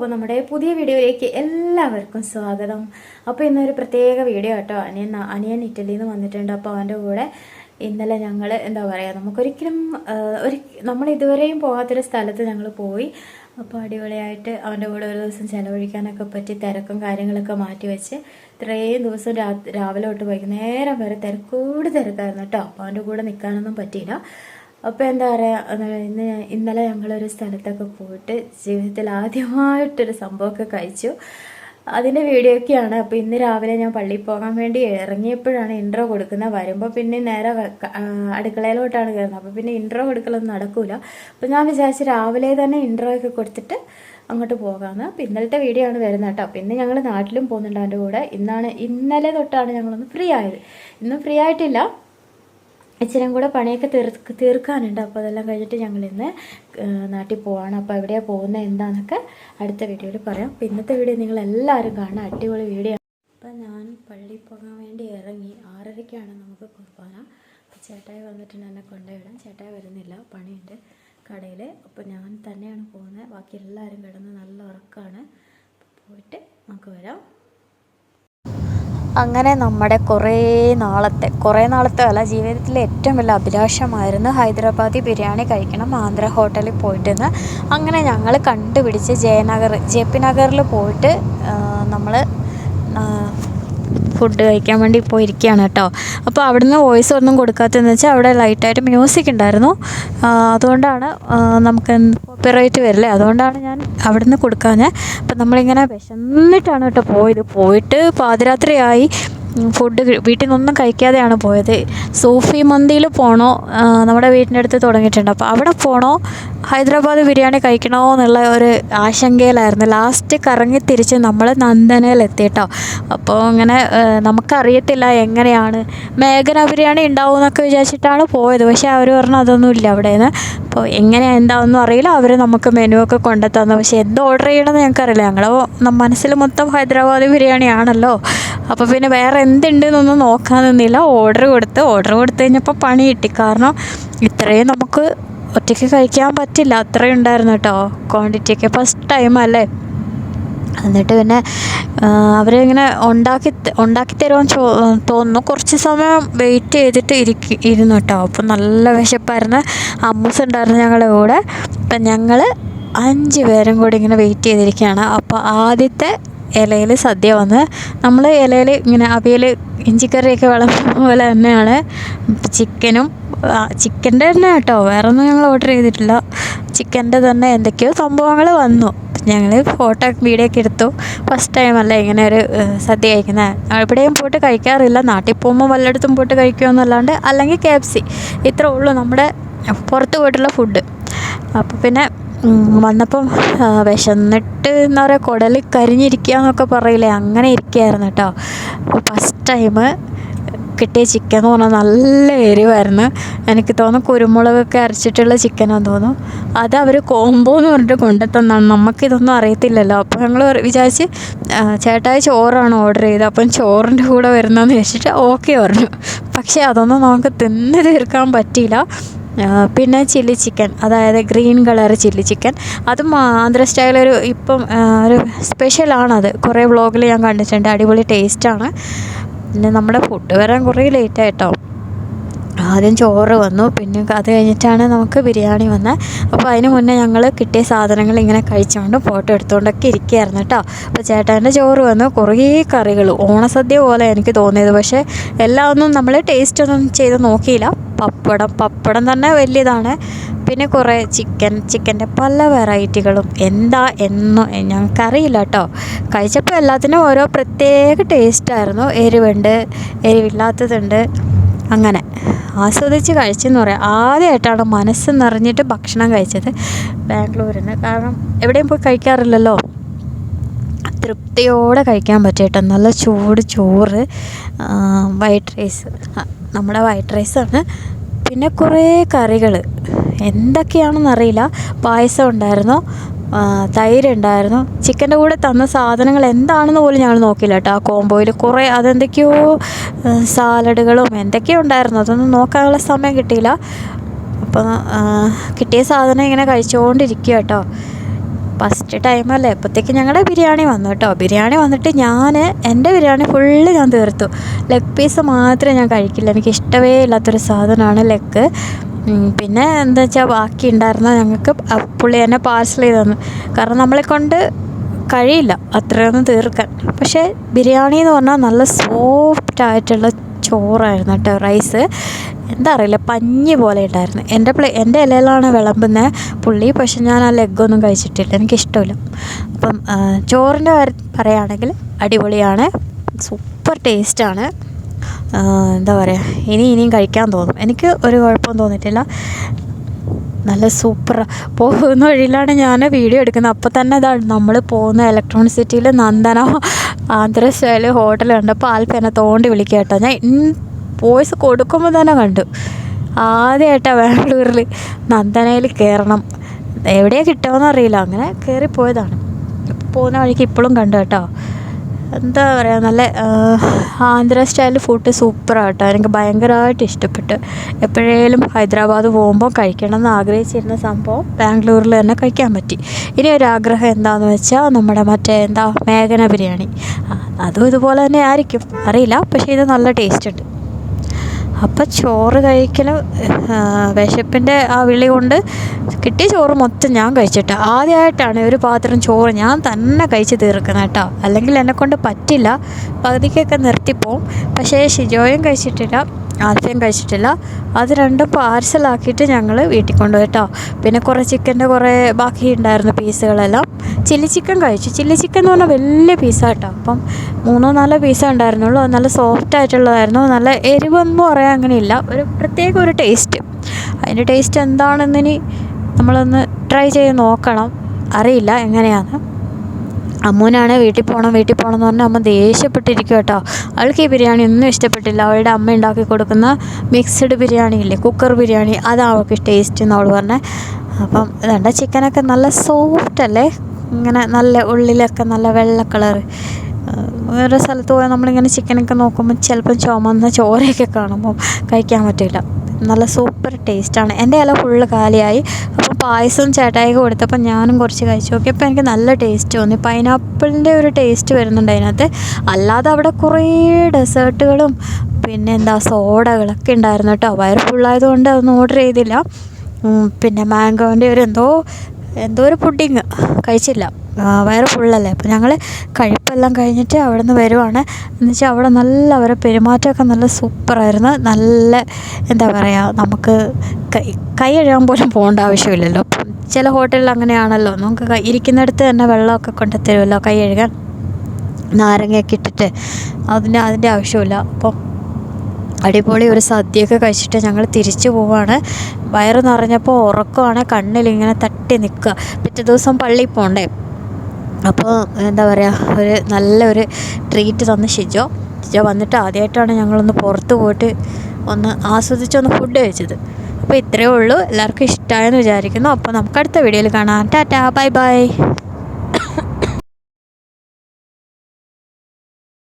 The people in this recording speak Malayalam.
അപ്പോൾ നമ്മുടെ പുതിയ വീഡിയോയിലേക്ക് എല്ലാവർക്കും സ്വാഗതം. അപ്പോൾ ഇന്നൊരു പ്രത്യേക വീഡിയോ കേട്ടോ അനിയൻ അനിയൻ ഇറ്റലിയിൽ നിന്ന് വന്നിട്ടുണ്ട്. അപ്പോൾ അവന്റെ കൂടെ ഇന്നലെ ഞങ്ങൾ എന്താ പറയുക നമുക്കൊരിക്കലും ഒരു നമ്മൾ ഇതുവരെയും പോകാത്തൊരു സ്ഥലത്ത് ഞങ്ങൾ പോയി. അപ്പോൾ അടിപൊളിയായിട്ട് അവന്റെ കൂടെ ഒരു ദിവസം ചിലവഴിക്കാനൊക്കെ പറ്റി തിരക്കും കാര്യങ്ങളൊക്കെ മാറ്റി വെച്ച് ഇത്രയും ദിവസം രാവിലെ തൊട്ട് വൈകുന്നേരം വരെ തിരക്കൂട് തിരക്കായിരുന്നു കേട്ടോ അപ്പോൾ അവന്റെ കൂടെ നിൽക്കാനൊന്നും പറ്റിയില്ല. അപ്പോൾ എന്താ പറയുക ഇന്ന് ഇന്നലെ ഞങ്ങളൊരു സ്ഥലത്തൊക്കെ പോയിട്ട് ജീവിതത്തിൽ ആദ്യമായിട്ടൊരു സംഭവമൊക്കെ കഴിച്ചു. അതിന്റെ വീഡിയോ ഒക്കെയാണ്. അപ്പോൾ ഇന്ന് രാവിലെ ഞാൻ പള്ളിയിൽ പോകാൻ വേണ്ടി ഇറങ്ങിയപ്പോഴാണ് ഇൻട്രോ കൊടുക്കുന്നത് വരുമ്പോൾ പിന്നെ നേരെ അടുക്കളയിലോട്ടാണ് കയറുന്നത് അപ്പോൾ പിന്നെ ഇൻട്രോ കൊടുക്കലൊന്നും നടക്കില്ല അപ്പോൾ ഞാൻ വിചാരിച്ചു രാവിലെ തന്നെ ഇൻട്രോ ഒക്കെ കൊടുത്തിട്ട് അങ്ങോട്ട് പോകാമെന്ന് അപ്പോൾ ഇന്നലത്തെ വീഡിയോ ആണ് വരുന്നത് കേട്ടോ. അപ്പോൾ ഇന്ന് ഞങ്ങൾ നാട്ടിലും പോകുന്നുണ്ട് അവന്റെ കൂടെ. ഇന്നാണ് ഇന്നലെ തൊട്ടാണ് ഞങ്ങളൊന്ന് ഫ്രീ ആയത്. ഇന്നും ഫ്രീ ആയിട്ടില്ല. ഇച്ചിരിയും കൂടെ പണിയൊക്കെ തീർക്ക് തീർക്കാനുണ്ട്. അപ്പോൾ അതെല്ലാം കഴിഞ്ഞിട്ട് ഞങ്ങൾ ഇന്ന് നാട്ടിൽ പോവാണ്. അപ്പോൾ എവിടെയാണ് പോകുന്നത് എന്താണെന്നൊക്കെ അടുത്ത വീഡിയോയിൽ പറയാം. അപ്പോൾ ഇന്നത്തെ വീഡിയോ നിങ്ങൾ എല്ലാവരും കാണാം അടിപൊളി വീഡിയോ അപ്പോൾ ഞാൻ പള്ളിയിൽ പോകാൻ വേണ്ടി ഇറങ്ങി ആറരയ്ക്കാണ് നമുക്ക് കുർബാന. അപ്പോൾ ചേട്ടായി വന്നിട്ടുണ്ട് എന്നെ കൊണ്ടുവിടാൻ ചേട്ടായി വരുന്നില്ല. പണിയുണ്ട് കടയിൽ അപ്പോൾ ഞാൻ തന്നെയാണ് പോകുന്നത്. ബാക്കി എല്ലാവരും കിടന്ന് നല്ല ഉറക്കമാണ് പോയിട്ട് നമുക്ക് വരാം. അങ്ങനെ നമ്മുടെ കുറേ നാളത്തെ കുറേ നാളത്തെ അല്ല ജീവിതത്തിലെ ഏറ്റവും വലിയ അഭിലാഷമായിരുന്നു ഹൈദരാബാദി ബിരിയാണി കഴിക്കണം ആന്ധ്ര ഹോട്ടലിൽ പോയിട്ടെന്ന്. അങ്ങനെ ഞങ്ങൾ കണ്ടുപിടിച്ച് ജയനഗർ ജെ പി നഗറിൽ പോയിട്ട് നമ്മൾ ഫുഡ് കഴിക്കാൻ വേണ്ടി പോയിരിക്കുകയാണ് കേട്ടോ. അപ്പോൾ അവിടുന്ന് വോയിസ് ഒന്നും കൊടുക്കാത്തതെന്ന് വെച്ചാൽ അവിടെ ലൈറ്റായിട്ട് മ്യൂസിക് ഉണ്ടായിരുന്നു. അതുകൊണ്ടാണ് ആ, നമുക്ക് കോപ്പിറൈറ്റ് വരില്ലേ? അതുകൊണ്ടാണ് ഞാൻ അവിടുന്ന് കൊടുക്കാഞ്ഞ്. അപ്പം നമ്മളിങ്ങനെ വിശന്നിട്ടാണ് കേട്ടോ പോയത്. പോയിട്ട് പാതിരാത്രിയായി. ഫുഡ് വീട്ടിൽ നിന്നൊന്നും കഴിക്കാതെയാണ് പോയത്. സൂഫി മന്തിയിൽ പോണോ നമ്മുടെ വീടിന്റെ അടുത്ത് തുടങ്ങിയിട്ടുണ്ട്. അപ്പോൾ അവിടെ പോകണോ ഹൈദരാബാദ് ബിരിയാണി കഴിക്കണോ എന്നുള്ള ഒരു ആശങ്കയിലായിരുന്നു. ലാസ്റ്റ് കറങ്ങി തിരിച്ച് നമ്മൾ നന്ദനയിലെത്തി കേട്ടോ അപ്പോൾ അങ്ങനെ നമുക്കറിയത്തില്ല എങ്ങനെയാണ് മേഘന ബിരിയാണി ഉണ്ടാവും എന്നൊക്കെ വിചാരിച്ചിട്ടാണ് പോയത്. പക്ഷേ അവർ പറഞ്ഞു അതൊന്നും ഇല്ല അവിടെ നിന്ന് അപ്പോൾ എങ്ങനെയാണ് എന്താണെന്നും അറിയില്ല. അവർ നമുക്ക് മെനു ഒക്കെ കൊണ്ടു പക്ഷേ എന്ത് ഓർഡർ ചെയ്യണമെന്ന് ഞങ്ങൾക്കറിയില്ല. ഞങ്ങൾ മനസ്സിൽ മൊത്തം ഹൈദരാബാദ് ബിരിയാണി ആണല്ലോ അപ്പോൾ പിന്നെ വേറെ എന്തുണ്ടെന്നൊന്നും നോക്കാൻ നിന്നില്ല. ഓർഡർ കൊടുത്ത് ഓർഡർ കൊടുത്തു കഴിഞ്ഞപ്പോൾ പണി കിട്ടി. കാരണം ഇത്രയും നമുക്ക് ഒറ്റയ്ക്ക് കഴിക്കാൻ പറ്റില്ല. അത്രയും ഉണ്ടായിരുന്നു കേട്ടോ ക്വാണ്ടിറ്റി ഒക്കെ. ഫസ്റ്റ് ടൈം അല്ലേ? എന്നിട്ട് പിന്നെ അവരിങ്ങനെ ഉണ്ടാക്കി ഉണ്ടാക്കി തരുമെന്ന് ചോ തോന്നുന്നു. കുറച്ച് സമയം വെയിറ്റ് ചെയ്തിട്ട് ഇരിക്കി ഇരുന്നു കേട്ടോ അപ്പം നല്ല വിശപ്പായിരുന്നു. അമ്മൂസ് ഉണ്ടായിരുന്നു ഞങ്ങളുടെ കൂടെ. അപ്പം ഞങ്ങൾ അഞ്ച് പേരും കൂടി ഇങ്ങനെ വെയിറ്റ് ചെയ്തിരിക്കുകയാണ്. അപ്പോൾ ആദ്യത്തെ ഇലയിൽ സദ്യ വന്ന് നമ്മൾ ഇലയിൽ ഇങ്ങനെ അവിയൽ ഇഞ്ചിക്കറിയൊക്കെ വിളമ്പുന്ന പോലെ തന്നെയാണ്. ചിക്കനും ചിക്കന്റെ തന്നെ കേട്ടോ. വേറെ ഒന്നും ഞങ്ങൾ ഓർഡർ ചെയ്തിട്ടില്ല. ചിക്കന്റെ തന്നെ എന്തൊക്കെയോ സംഭവങ്ങൾ വന്നു. ഞങ്ങൾ ഫോട്ടോ വീഡിയോ ഒക്കെ എടുത്തു. ഫസ്റ്റ് ടൈം അല്ല ഇങ്ങനെ ഒരു സദ്യ കഴിക്കുന്നത് എവിടെയും പോയിട്ട് കഴിക്കാറില്ല. നാട്ടിൽ പോകുമ്പോൾ വല്ലയിടത്തും പോയിട്ട് കഴിക്കുമെന്നല്ലാണ്ട് അല്ലെങ്കിൽ കെ എഫ് സി ഇത്രേ ഉള്ളൂ നമ്മുടെ പുറത്ത് പോയിട്ടുള്ള ഫുഡ് അപ്പോൾ പിന്നെ വന്നപ്പം വിശന്നിട്ട് എന്താ പറയുക കുടൽ കരിഞ്ഞിരിക്കുക എന്നൊക്കെ പറയില്ലേ? അങ്ങനെ ഇരിക്കുകയായിരുന്നു കേട്ടോ. അപ്പോൾ ഫസ്റ്റ് ടൈം കിട്ടിയ ചിക്കൻ എന്ന് പറഞ്ഞാൽ നല്ല എരിവായിരുന്നു. എനിക്ക് തോന്നുന്നു കുരുമുളകൊക്കെ അരച്ചിട്ടുള്ള ചിക്കനാന്ന് തോന്നുന്നു. അത് അവർ കോംബോ എന്ന് പറഞ്ഞിട്ട് കൊണ്ടുത്തന്നാണ്. നമുക്കിതൊന്നും അറിയത്തില്ലല്ലോ. അപ്പോൾ ഞങ്ങൾ വിചാരിച്ച് ചേട്ടായി ചോറാണ് ഓർഡർ ചെയ്തത്. അപ്പം ചോറിന്റെ കൂടെ വരുന്നതെന്ന് വെച്ചിട്ട് ഓക്കെ പറഞ്ഞു. പക്ഷേ അതൊന്നും നമുക്ക് തിന്ന് തീർക്കാൻ പറ്റിയില്ല. പിന്നെ ചില്ലി ചിക്കൻ അതായത് ഗ്രീൻ കളർ ചില്ലി ചിക്കൻ അത് ആന്ധ്ര സ്റ്റൈൽ ഒരു ഇപ്പം ഒരു സ്പെഷ്യലാണത് കുറേ വ്ളോഗിൽ ഞാൻ കണ്ടിട്ടുണ്ട്. അടിപൊളി ടേസ്റ്റാണ് പിന്നെ നമ്മുടെ ഫുഡ് വരാൻ കുറേ ലേറ്റ് ആയിട്ടോ ആദ്യം ചോറ് വന്നു. പിന്നെ അത് കഴിഞ്ഞിട്ടാണ് നമുക്ക് ബിരിയാണി വന്നത്. അപ്പോൾ അതിന് മുന്നേ ഞങ്ങൾ കിട്ടിയ സാധനങ്ങൾ ഇങ്ങനെ കഴിച്ചുകൊണ്ട് ഫോട്ടോ എടുത്തുകൊണ്ടൊക്കെ ഇരിക്കുകയായിരുന്നു കേട്ടോ. അപ്പോൾ ചേട്ടന്റെ ചോറ് വന്നു. കുറേ കറികൾ. ഓണസദ്യ പോലെ എനിക്ക് തോന്നിയത്. പക്ഷേ എല്ലാം ഒന്നും നമ്മൾ ടേസ്റ്റ് ഒന്നും ചെയ്ത് നോക്കിയില്ല. പപ്പടം. പപ്പടം തന്നെ വലിയതാണ്. പിന്നെ കുറേ ചിക്കൻ ചിക്കന്റെ പല വെറൈറ്റികളും എന്താ എന്നും ഞങ്ങൾക്കറിയില്ല കേട്ടോ. കഴിച്ചപ്പോൾ എല്ലാത്തിനും ഓരോ പ്രത്യേക ടേസ്റ്റായിരുന്നു എരിവുണ്ട്. എരിവില്ലാത്തതുണ്ട്. അങ്ങനെ. ആസ്വദിച്ച് കഴിച്ചെന്ന് പറയാം. ആദ്യമായിട്ടാണ് മനസ്സ് നിറഞ്ഞിട്ട് ഭക്ഷണം കഴിച്ചത് ബാംഗ്ലൂരിൽ നിന്ന് കാരണം എവിടെയും പോയി കഴിക്കാറില്ലല്ലോ. തൃപ്തിയോടെ കഴിക്കാൻ പറ്റിയിട്ട് നല്ല ചൂട് ചോറ് വൈറ്റ് റൈസ്. നമ്മുടെ വൈറ്റ് റൈസാണ് പിന്നെ കുറേ കറികൾ എന്തൊക്കെയാണെന്നറിയില്ല. പായസം ഉണ്ടായിരുന്നു. ആ, തൈര് ഉണ്ടായിരുന്നു. ചിക്കന്റെ കൂടെ തന്ന സാധനങ്ങൾ എന്താണെന്ന് പോലും ഞങ്ങൾ നോക്കില്ല കേട്ടോ. ആ കോംബോയിൽ കുറേ അതെന്തൊക്കെയോ സാലഡുകളും എന്തൊക്കെയോ ഉണ്ടായിരുന്നു. അതൊന്നും നോക്കാനുള്ള സമയം കിട്ടിയില്ല. അപ്പോൾ കിട്ടിയ സാധനം ഇങ്ങനെ കഴിച്ചുകൊണ്ടിരിക്കുക കേട്ടോ. ഫസ്റ്റ് ടൈമല്ലേ അപ്പോഴത്തേക്ക് ഞങ്ങളുടെ ബിരിയാണി വന്നു കേട്ടോ. ബിരിയാണി വന്നിട്ട് ഞാൻ എന്റെ ബിരിയാണി ഫുള്ള് ഞാൻ തീർത്തു. ലെഗ് പീസ് മാത്രമേ ഞാൻ കഴിക്കില്ല. എനിക്ക് ഇഷ്ടമേ ഇല്ലാത്തൊരു സാധനമാണ് ലെഗ് പിന്നെ എന്താ വെച്ചാൽ ബാക്കി ഉണ്ടായിരുന്ന ഞങ്ങൾക്ക് പുള്ളി തന്നെ പാർസൽ ചെയ്ത് തന്നു. കാരണം നമ്മളെ കൊണ്ട് കഴിയില്ല അത്രയൊന്നും തീർക്കാൻ. പക്ഷേ ബിരിയാണി എന്ന് പറഞ്ഞാൽ നല്ല സോഫ്റ്റ് ആയിട്ടുള്ള ചോറായിരുന്നു കേട്ടോ റൈസ് എന്താ അറിയില്ല പഞ്ഞി പോലെ ഉണ്ടായിരുന്നു. എന്റെ പ്ലേ എന്റെ ഇലയിലാണ് വിളമ്പുന്നത് പുള്ളി പക്ഷെ ഞാൻ ആ ലെഗൊന്നും കഴിച്ചിട്ടില്ല. എനിക്കിഷ്ടമില്ല. അപ്പം ചോറിന്റെ കാര്യം പറയുകയാണെങ്കിൽ അടിപൊളിയാണ്. സൂപ്പർ ടേസ്റ്റാണ് എന്താ പറയുക ഇനി ഇനിയും കഴിക്കാൻ തോന്നും. എനിക്ക് ഒരു കുഴപ്പവും തോന്നിയിട്ടില്ല. നല്ല സൂപ്പർ പോകുന്ന വഴിയിലാണ് ഞാൻ വീഡിയോ എടുക്കുന്നത്. അപ്പോൾ തന്നെ ഇതാണ് നമ്മൾ പോകുന്ന ഇലക്ട്രോണിക് സിറ്റിയിൽ നന്ദന ആന്ധ്ര സ്റ്റൈൽ ഹോട്ടൽ കണ്ടപ്പോൾ എന്നെ തോണ്ടി വിളിക്കുക കേട്ടോ. ഞാൻ വോയിസ് കൊടുക്കുമ്പോൾ തന്നെ കണ്ടു. ആദ്യമായിട്ടാണ് ബാംഗ്ലൂരിൽ നന്ദനയിൽ കയറണം എവിടെയാണ് കിട്ടുമെന്ന് അറിയില്ല അങ്ങനെ കയറിപ്പോയതാണ് പോകുന്ന വഴിക്ക് ഇപ്പോഴും കണ്ടു കേട്ടോ. എന്താ പറയുക നല്ല ആന്ധ്ര സ്റ്റൈൽ ഫുഡ് സൂപ്പറാണ് എനിക്ക് ഭയങ്കരമായിട്ട് ഇഷ്ടപ്പെട്ടു. എപ്പോഴേലും ഹൈദരാബാദ് പോകുമ്പോൾ കഴിക്കണം എന്ന് ആഗ്രഹിച്ചിരുന്ന സംഭവം ബാംഗ്ലൂരിൽ തന്നെ കഴിക്കാൻ പറ്റി. ഇനി ഒരു ആഗ്രഹം എന്താണെന്ന് വെച്ചാൽ നമ്മുടെ മറ്റേ എന്താ മേഘന ബിരിയാണി. അതും ഇതുപോലെ തന്നെ ആയിരിക്കും. അറിയില്ല പക്ഷേ ഇത് നല്ല ടേസ്റ്റ് ഉണ്ട്. അപ്പം ചോറ് കഴിക്കലും വിശപ്പിന്റെ ആ വിളി കൊണ്ട് കിട്ടിയ ചോറ് മൊത്തം ഞാൻ കഴിച്ചിട്ട് ആദ്യമായിട്ടാണ് ഒരു പാത്രം ചോറ് ഞാൻ തന്നെ കഴിച്ച് തീർക്കുന്നത് കേട്ടോ. അല്ലെങ്കിൽ എന്നെക്കൊണ്ട് പറ്റില്ല. പകുതിക്കൊക്കെ നിർത്തിപ്പോവും പക്ഷേ ഷിജോയും കഴിച്ചിട്ടില്ല ആൽഫയും കഴിച്ചിട്ടില്ല. അത് രണ്ടും പാർസലാക്കിയിട്ട് ഞങ്ങൾ വീട്ടിൽ കൊണ്ടുപോയി കേട്ടോ. പിന്നെ കുറേ ചിക്കന്റെ കുറേ ബാക്കി ഉണ്ടായിരുന്നു പീസുകളെല്ലാം. ചില്ലി ചിക്കൻ കഴിച്ചു. ചില്ലി ചിക്കൻ എന്ന് പറഞ്ഞാൽ വലിയ പീസായിട്ടോ അപ്പം മൂന്നോ നാലോ പീസേ ഉണ്ടായിരുന്നുള്ളൂ. അത് നല്ല സോഫ്റ്റ് ആയിട്ടുള്ളതായിരുന്നു. നല്ല എരിവൊന്നും പറയാൻ അങ്ങനെയില്ല. ഒരു പ്രത്യേക ഒരു ടേസ്റ്റ് അതിന്റെ ടേസ്റ്റ് എന്താണെന്നിനി നമ്മളൊന്ന് ട്രൈ ചെയ്ത് നോക്കണം. അറിയില്ല എങ്ങനെയാണ്. അമ്മൂനാണ് വീട്ടിൽ പോകണം വീട്ടിൽ പോകണം എന്ന് പറഞ്ഞാൽ അമ്മ ദേഷ്യപ്പെട്ടിരിക്കും കേട്ടോ അവൾക്ക് ഈ ബിരിയാണി ഒന്നും ഇഷ്ടപ്പെട്ടില്ല. അവളുടെ അമ്മ ഉണ്ടാക്കി കൊടുക്കുന്ന മിക്സഡ് ബിരിയാണി ഇല്ലേ കുക്കർ ബിരിയാണി അതാണ് അവൾക്ക് ടേസ്റ്റ് എന്ന് അവൾ പറഞ്ഞത് അപ്പം ഇതുണ്ട് ചിക്കനൊക്കെ നല്ല സോഫ്റ്റ് അല്ലേ? ഇങ്ങനെ നല്ല ഉള്ളിലൊക്കെ നല്ല വെള്ള കളർ. വേറെ സ്ഥലത്ത് പോയാൽ നമ്മളിങ്ങനെ ചിക്കനൊക്കെ നോക്കുമ്പോൾ ചിലപ്പം ചുമന്ന ചോരയൊക്കെ കാണുമ്പോൾ കഴിക്കാൻ പറ്റില്ല നല്ല സൂപ്പർ ടേസ്റ്റാണ്. എന്റെ ഇല ഫുള്ള് കാലിയായി. അപ്പോൾ പായസം ചേട്ടായി കൊടുത്തപ്പോൾ ഞാനും കുറച്ച് കഴിച്ചു. നോക്കിയപ്പോൾ എനിക്ക് നല്ല ടേസ്റ്റ് തോന്നി. പൈനാപ്പിളിന്റെ ഒരു ടേസ്റ്റ് വരുന്നുണ്ട് അതിനകത്ത്. അല്ലാതെ അവിടെ കുറേ ഡെസേർട്ടുകളും പിന്നെ എന്താ സോഡകളൊക്കെ ഉണ്ടായിരുന്നു കേട്ടോ. വയർ ഫുള്ളായതുകൊണ്ട് അതൊന്നും ഓർഡർ ചെയ്തില്ല. പിന്നെ മാംഗോന്റെ ഒരു എന്തോ എന്തോ ഒരു പുഡിങ്. കഴിച്ചില്ല. വയറ് ഫുള്ളല്ലേ. അപ്പോൾ ഞങ്ങൾ കഴിപ്പെല്ലാം കഴിഞ്ഞിട്ട് അവിടെ നിന്ന് വരുവാണ്. എന്ന് വെച്ചാൽ അവിടെ നല്ല അവരെ പെരുമാറ്റമൊക്കെ നല്ല സൂപ്പറായിരുന്നു. നല്ല എന്താ പറയുക നമുക്ക് കൈ കൈ കഴുകാൻ പോലും പോകേണ്ട ആവശ്യമില്ലല്ലോ. ചില ഹോട്ടലിൽ അങ്ങനെയാണല്ലോ. നമുക്ക് ഇരിക്കുന്നിടത്ത് തന്നെ വെള്ളമൊക്കെ കൊണ്ട് തരുമല്ലോ കൈ കഴുകാൻ. നാരങ്ങയൊക്കെ ഇട്ടിട്ട്. അതിന് അതിന്റെ ആവശ്യമില്ല. അപ്പം അടിപൊളി ഒരു സദ്യയൊക്കെ കഴിച്ചിട്ട് ഞങ്ങൾ തിരിച്ചു പോവാണ്. വയറ് നിറഞ്ഞപ്പോൾ ഉറക്കമാണ് കണ്ണിലിങ്ങനെ തട്ടി നിൽക്കുക. പിറ്റേ ദിവസം പള്ളിയിൽ പോകണ്ടേ അപ്പോൾ എന്താ പറയുക ഒരു നല്ലൊരു ട്രീറ്റ് തന്ന് ഷിജോ. ഷിജോ വന്നിട്ട് ആദ്യമായിട്ടാണ് ഞങ്ങളൊന്ന് പുറത്ത് പോയിട്ട് ഒന്ന് ആസ്വദിച്ചൊന്ന് ഫുഡ് കഴിച്ചത്. അപ്പോൾ ഇത്രയേ ഉള്ളൂ. എല്ലാവർക്കും ഇഷ്ടമായെന്ന് വിചാരിക്കുന്നു. അപ്പോൾ നമുക്ക് അടുത്ത വീഡിയോയിൽ കാണാം. Tata bye bye